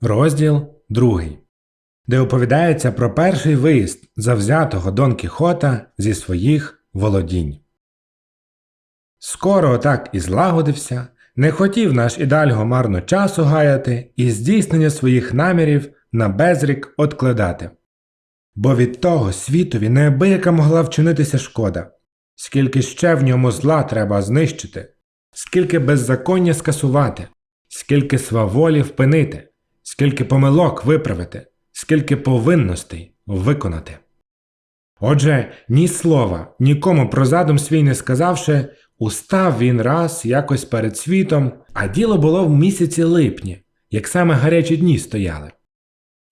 Розділ 2, де оповідається про перший виїзд завзятого Дон Кіхота зі своїх володінь. Скоро отак і злагодився, не хотів наш ідальго марно часу гаяти і здійснення своїх намірів на безрік откладати. Бо від того світові неабияка могла вчинитися шкода, скільки ще в ньому зла треба знищити, скільки беззаконня скасувати, скільки сваволі впинити, скільки помилок виправити, скільки повинностей виконати. Отже, ні слова, нікому про задум свій не сказавши, устав він раз якось перед світом, а діло було в місяці липні, як саме гарячі дні стояли.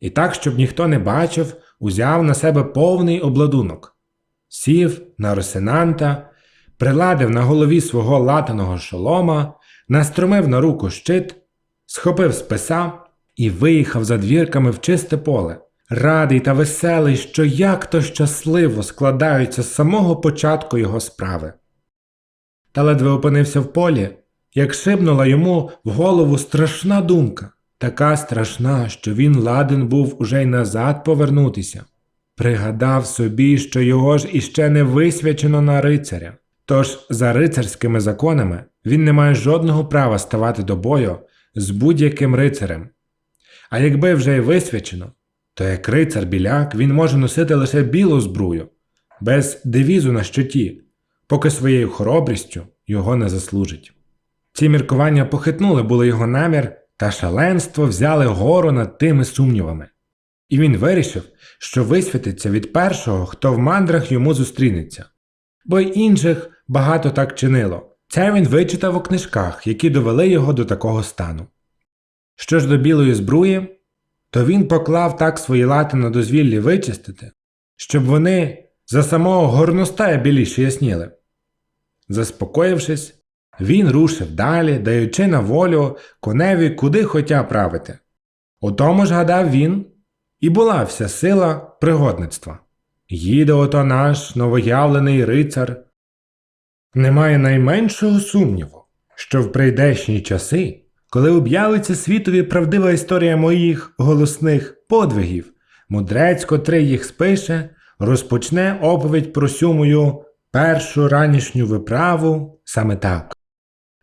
І так, щоб ніхто не бачив, узяв на себе повний обладунок, сів на росинанта, приладив на голові свого латаного шолома, настромив на руку щит, схопив списа і виїхав за двірками в чисте поле, радий та веселий, що як то щасливо складаються з самого початку його справи. Та ледве опинився в полі, як шибнула йому в голову страшна думка, така страшна, що він ладен був уже й назад повернутися. Пригадав собі, що його ж іще не висвячено на рицаря. Тож за рицарськими законами він не має жодного права ставати до бою з будь-яким рицарем. А якби вже й висвячено, то як рицар біляк він може носити лише білу збрую, без девізу на щиті, поки своєю хоробрістю його не заслужить. Ці міркування похитнули були його намір, та шаленство взяли гору над тими сумнівами. І він вирішив, що висвітиться від першого, хто в мандрах йому зустрінеться. Бо й інших багато так чинило. Це він вичитав у книжках, які довели його до такого стану. Що ж до білої збруї, то він поклав так свої лати на дозвіллі вичистити, щоб вони за самого горностая біліше ясніли. Заспокоївшись, він рушив далі, даючи на волю коневі куди хотя правити. У тому ж гадав він, і була вся сила пригодництва. Їде ото наш новоявлений рицар. Немає найменшого сумніву, що в прийдешні часи, коли об'явиться світові правдива історія моїх голосних подвигів, мудрець, котрий їх спише, розпочне оповідь про сю мою першу ранішню виправу саме так.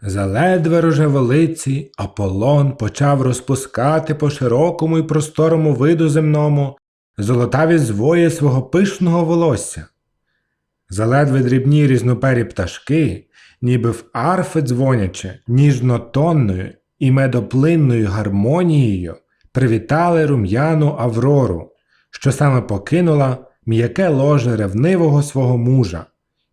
Заледве рожеволиці Аполлон почав розпускати по широкому і просторому виду земному золотаві звої свого пишного волосся. Заледве дрібні різнопері пташки, ніби в арфи дзвонячи, ніжнотонною і медоплинною гармонією, привітали рум'яну Аврору, що саме покинула м'яке ложе ревнивого свого мужа,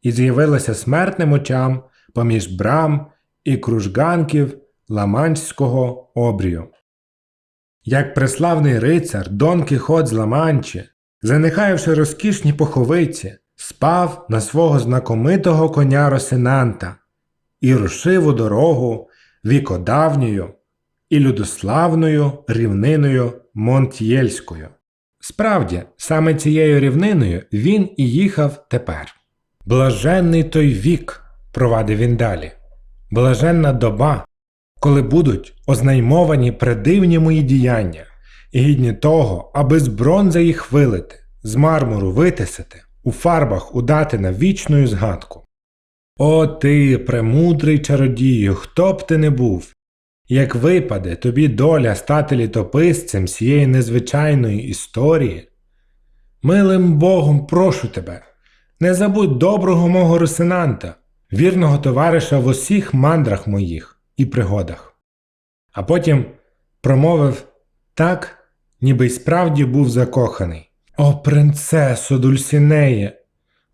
і з'явилася смертним очам поміж брам і кружганків Ламанчського обрію. Як преславний рицар Дон Кіхот з Ламанчі, занехаєвши розкішні поховиці, спав на свого знакомитого коня Росинанта і рушив у дорогу вікодавньою і людославною рівниною Монтєльською. Справді, саме цією рівниною він і їхав тепер. Блаженний той вік, провадив він далі, блаженна доба, коли будуть ознаймовані предивні мої діяння, гідні того, аби з бронзи їх вилити, з мармуру витисати, у фарбах удати на вічну згадку. О ти, премудрий чародію, хто б ти не був, як випаде тобі доля стати літописцем цієї незвичайної історії, милим Богом прошу тебе, не забудь доброго мого росинанта, вірного товариша в усіх мандрах моїх і пригодах. А потім промовив так, ніби й справді був закоханий. О, принцесо Дульсінеє,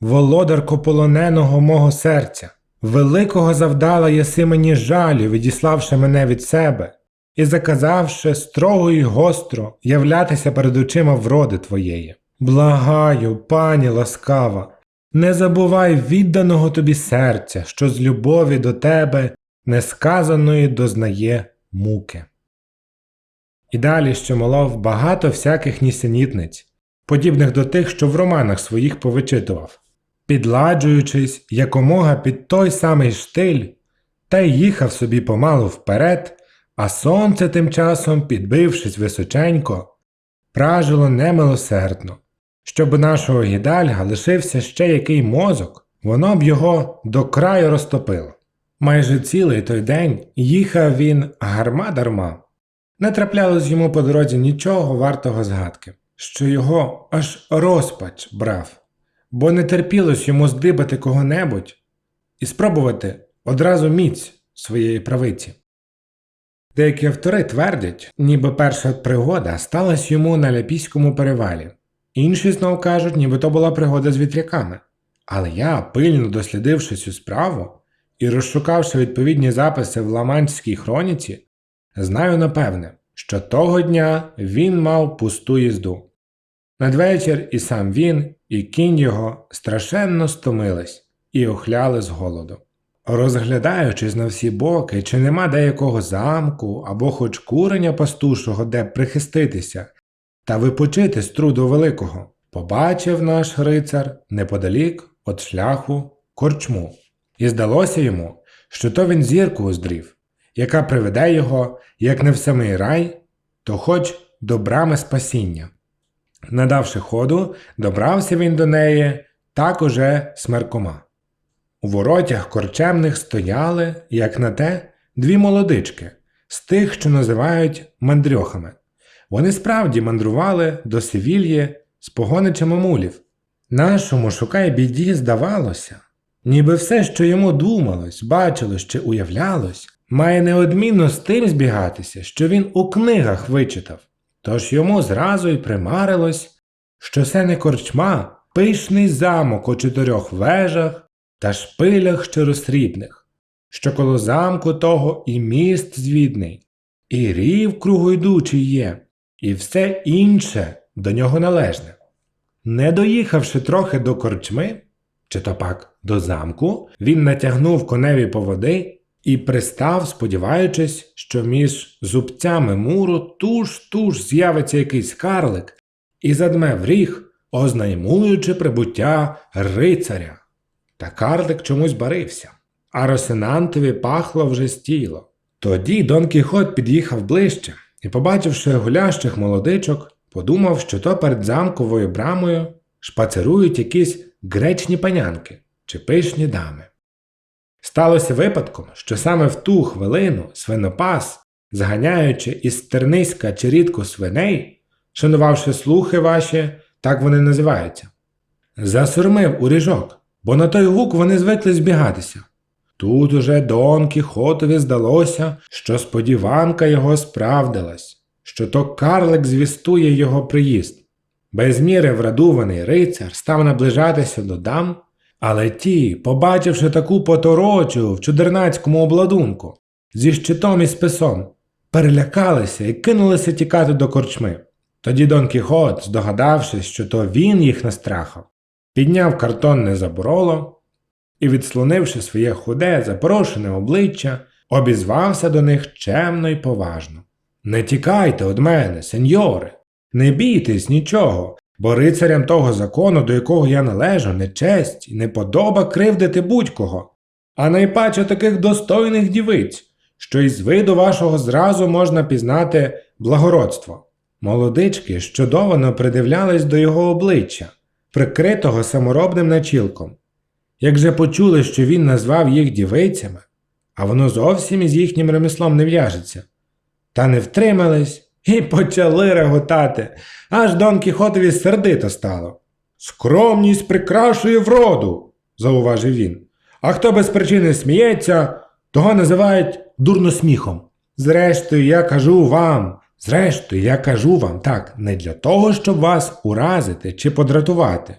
володарко полоненого мого серця, великого завдала єси мені жалю, відіславши мене від себе, і заказавши строго й гостро являтися перед очима вроди твоєї. Благаю, пані ласкава, не забувай відданого тобі серця, що з любові до тебе несказаної дознає муки. І далі ще молов багато всяких нісенітниць, подібних до тих, що в романах своїх повичитував, підладжуючись якомога під той самий штиль, та й їхав собі помалу вперед, А сонце тим часом, підбившись височенько, пражило немилосердно. Щоб у нашого гідальга лишився ще який мозок, воно б його до краю розтопило. Майже цілий той день їхав він гарма дарма. Не траплялось йому по дорозі нічого вартого згадки, що його аж розпач брав, бо не терпілось йому здибати кого-небудь і спробувати одразу міць своєї правиці. Деякі автори твердять, ніби перша пригода сталася йому на Ляпійському перевалі, інші знов кажуть, ніби то була пригода з вітряками. Але я, пильно дослідивши цю справу і розшукавши відповідні записи в Ламанській хроніці, знаю напевне, що того дня він мав пусту їзду. Надвечір і сам він, і кінь його страшенно стомились і охляли з голоду. Розглядаючись на всі боки, чи нема деякого замку або хоч куреня пастушого, де прихиститися та випочити з труду великого, побачив наш рицар неподалік від шляху корчму, і здалося йому, що то він зірку уздрів, яка приведе його, як не в самий рай, то хоч до брами спасіння. Надавши ходу, добрався він до неї так уже смеркома. У воротях корчемних стояли, як на те, дві молодички з тих, що називають мандрьохами. Вони справді мандрували до Севільї з погоничами мулів. Нашому шукай біді здавалося, ніби все, що йому думалось, бачилось чи уявлялось, має неодмінно з тим збігатися, що він у книгах вичитав. Тож йому зразу й примарилось, що це не корчма, пишний замок у чотирьох вежах та шпилях щиросрібних, що коло замку того і міст звідний, і рів кругойдучий є, і все інше до нього належне. Не доїхавши трохи до корчми, чи то пак до замку, він натягнув коневі по води і пристав, сподіваючись, що між зубцями муру туж туж з'явиться якийсь карлик і задме в ріг, ознаймуючи прибуття рицаря. Та карлик чомусь барився, а Росинантові пахло вже з тіло. Тоді Дон Кіхот під'їхав ближче і, побачивши гулящих молодичок, подумав, що то перед замковою брамою шпацерують якісь гречні панянки чи пишні дами. Сталося випадком, що саме в ту хвилину свинопас, зганяючи із терниська чи рідку свиней, шанувавши слухи ваші, так вони називаються, засурмив у ріжок, бо на той гук вони звикли збігатися. Тут уже Дон Кіхотові здалося, що сподіванка його справдилась, що то карлик звістує його приїзд. Без міри врадуваний рицар став наближатися до дам, але ті, побачивши таку поторочу в чудернацькому обладунку, зі щитом і списом, перелякалися і кинулися тікати до корчми. Тоді Дон Кіхот, здогадавшись, що то він їх настрахав, підняв картонне забороло і, відслонивши своє худе, запорошене обличчя, обізвався до них чемно й поважно. Не тікайте од мене, сеньори, не бійтесь нічого, бо рицарям того закону, до якого я належу, не честь і не подоба кривдити будь-кого, а найпаче таких достойних дівиць, що із виду вашого зразу можна пізнати благородство. Молодички щодовано придивлялись до його обличчя, прикритого саморобним начілком. Як же почули, що він назвав їх дівицями, а воно зовсім із їхнім ремеслом не в'яжеться, та не втримались і почали реготати, аж Дон Кіхотові сердито стало. Скромність прикрашує вроду, зауважив він. А хто без причини сміється, того називають дурносміхом. Зрештою, я кажу вам, зрештою, я кажу вам так, не для того, щоб вас уразити чи подратувати.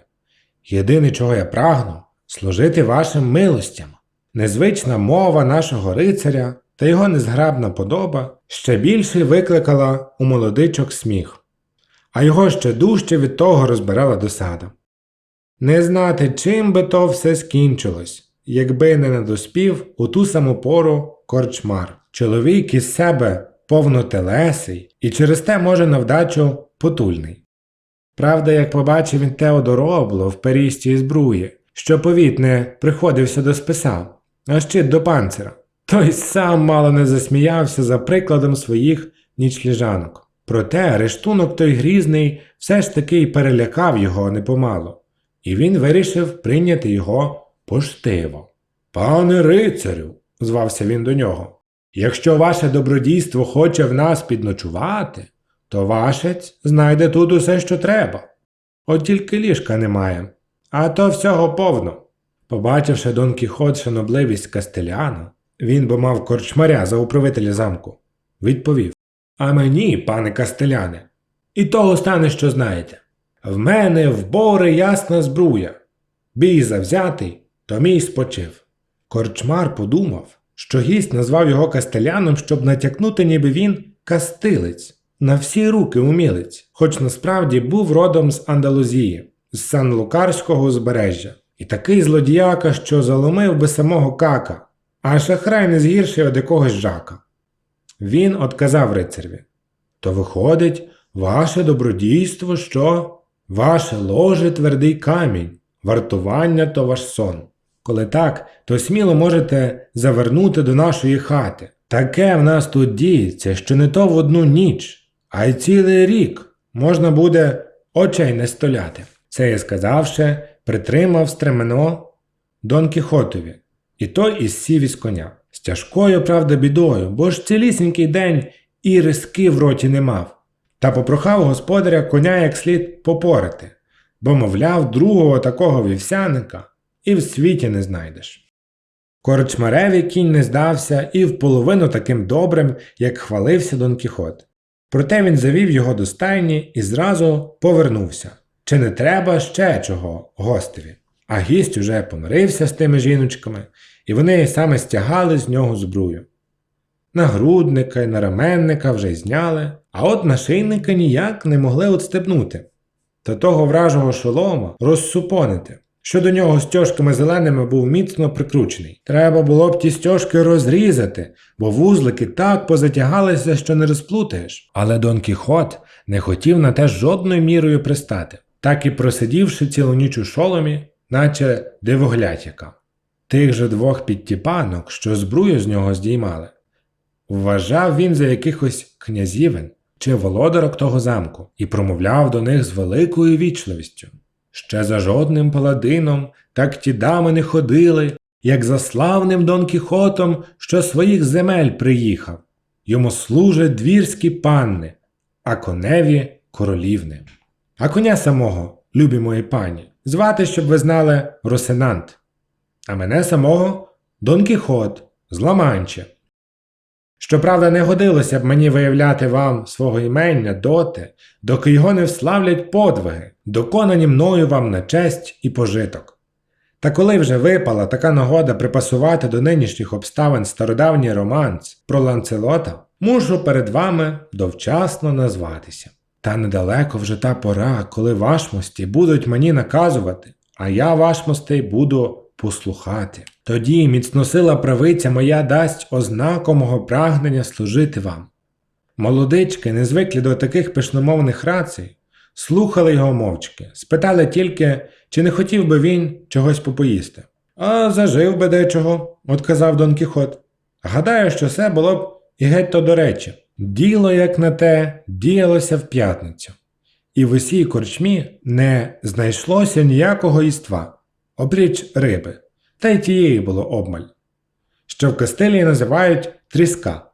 Єдине, чого я прагну, служити вашим милостям. Незвична мова нашого рицаря та його незграбна подоба ще більше викликала у молодичок сміх, а його ще дужче від того розбирала досада. Не знати, чим би то все скінчилось, якби не надоспів у ту саму пору корчмар. Чоловік із себе повнотелесий і через те може на вдачу потульний. Правда, як побачив він Теодоробло в перістій збруї, що повіт не приходився до списа, а щит до панцира, Той сам мало не засміявся за прикладом своїх нічліжанок. Проте рештунок той грізний все ж таки й перелякав його непомалу, і він вирішив прийняти його поштиво. Пане рицарю, звався він до нього, якщо ваше добродійство хоче в нас підночувати, то вашець знайде тут усе, що треба. От тільки ліжка немає, а то всього повно. Побачивши Дон Кіхот шанобливість Кастеляна, він бо мав корчмаря за управителя замку, відповів А мені, пане Кастеляне, і того стане, що знаєте. В мене в бори ясна збруя. Бій завзятий, то мій спочив. Корчмар подумав, що гість назвав його кастеляном, щоб натякнути, ніби він кастилець, на всі руки умілець, хоч насправді був родом з Андалузії, з Сан-Лукарського узбережжя, і такий злодіяка, що заломив би самого кака, а шахрай не згірший од якогось жака. Він отказав рицареві. То виходить, ваше добродійство, що ваше ложе твердий камінь, вартування то ваш сон. Коли так, то сміло можете завернути до нашої хати. Таке в нас тут діється, що не то в одну ніч, а й цілий рік можна буде очей не столяти. Це я сказавши, притримав стремено Дон Кіхотові, і той із сів із коня. З тяжкою, правда, бідою, бо ж цілісінький день і риски в роті не мав. Та попрохав господаря коня як слід попорити, бо, мовляв, другого такого вівсяника і в світі не знайдеш. Корчмареві кінь не здався і вполовину таким добрим, як хвалився Дон Кіхот. Проте він завів його до стайні і зразу повернувся. Чи не треба ще чого гостеві? А гість уже помирився з тими жіночками, і вони саме стягали з нього збрую. Нагрудника й нараменника вже й зняли, а от нашийника ніяк не могли отстебнути. Та того вражого шолома розсупонити, що до нього стяжками зеленими був міцно прикручений. Треба було б ті стяжки розрізати, бо вузлики так позатягалися, що не розплутаєш. Але Дон Кіхот не хотів на те жодною мірою пристати, так і просидівши цілу ніч у шоломі, наче дивоглядяка. Тих же двох підтіпанок, що збрую з нього здіймали. Вважав він за якихось князівен чи володарок того замку і промовляв до них з великою вічливістю. Ще за жодним паладином так ті дами не ходили, як за славним Дон Кіхотом, що своїх земель приїхав. Йому служать двірські панни, а коневі королівни. А коня самого, любі мої пані, звати, щоб ви знали, Росинант, а мене самого Дон Кіхот з Ламанча. Щоправда, не годилося б мені виявляти вам свого імення доти, доки його не вславлять подвиги, доконані мною вам на честь і пожиток. Та коли вже випала така нагода припасувати до нинішніх обставин стародавній романс про Ланцелота, мушу перед вами довчасно назватися. Та недалеко вже та пора, коли вашмості будуть мені наказувати, а я вашмостей буду послухати. Тоді міцносила правиця моя дасть ознаку мого прагнення служити вам. Молодички, не звиклі до таких пишномовних рацій, слухали його мовчки, спитали тільки, чи не хотів би він чогось попоїсти. А зажив би дечого, отказав Дон Кіхот. Гадаю, що це було б і геть то до речі. Діло, як на те, діялося в п'ятницю, і в усій корчмі не знайшлося ніякого їства, обріч риби, та й тієї було обмаль, що в Кастилії називають тріска,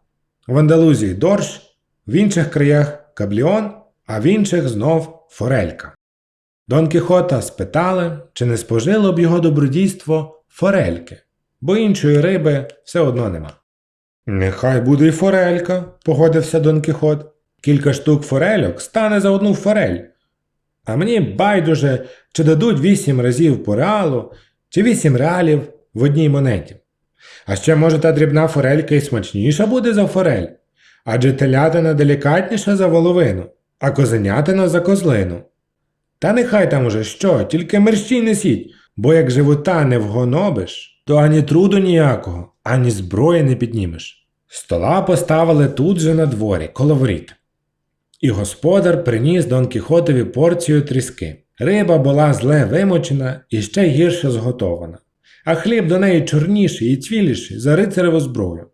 в Андалузії дорж, в інших краях кабліон, а в інших знов форелька. Дон Кіхота спитали, чи не спожило б його добродійство форельки, бо іншої риби все одно нема. Нехай буде й форелька, погодився Дон Кіхот. Кілька штук форельок стане за одну форель. А мені байдуже, чи дадуть вісім разів по реалу, чи вісім реалів в одній монеті. А ще, може, та дрібна форелька і смачніша буде за форель, адже телятина делікатніша за воловину, а козенятина за козлину. Та нехай там уже що, тільки мерщій несіть, бо як живота не вгонобиш, то ані труду ніякого, ані зброї не піднімеш. Стола поставили тут же на дворі, коло воріт. І господар приніс Дон Кіхотові порцію тріски. Риба була зле вимочена і ще гірше зготована. а хліб до неї чорніший і цвіліший за рицареву зброю.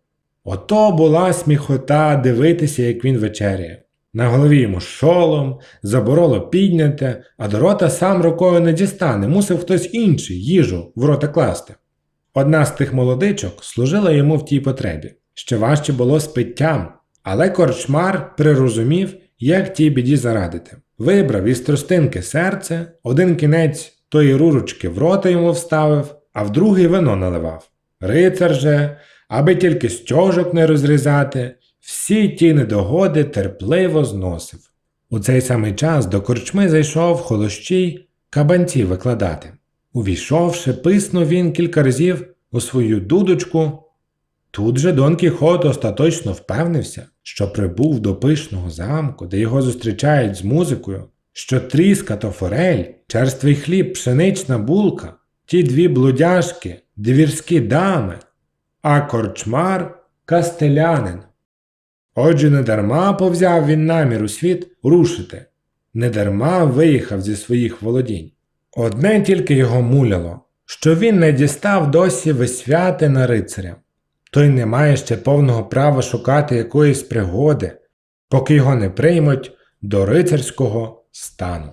Ото була сміхота дивитися, як він вечеряє. На голові йому шолом, забороло підняте, а до рота сам рукою не дістане, мусив хтось інший їжу в рота класти. Одна з тих молодичок служила йому в тій потребі. Ще важче було з питтям, але корчмар прирозумів, як тій біді зарадити. Вибрав із тростинки серце, один кінець тої рурочки в рота йому вставив, а в другий вино наливав. Рицар же, аби тільки стяжок не розрізати, всі ті недогоди терпливо зносив. У цей самий час до корчми зайшов холощій кабанці викладати. Увійшовши, писнув він кілька разів у свою дудочку. Тут же Дон Кіхот остаточно впевнився, що прибув до пишного замку, де його зустрічають з музикою, що тріскато форель, черствий хліб, пшенична булка, ті дві блудяшки, двірські дами, а корчмар кастелянин. Отже, недарма повзяв він намір у світ рушити, недарма виїхав зі своїх володінь. Одне тільки його муляло, що він не дістав досі висвяти на рицаря. Той не має ще повного права шукати якоїсь пригоди, поки його не приймуть до рицарського стану.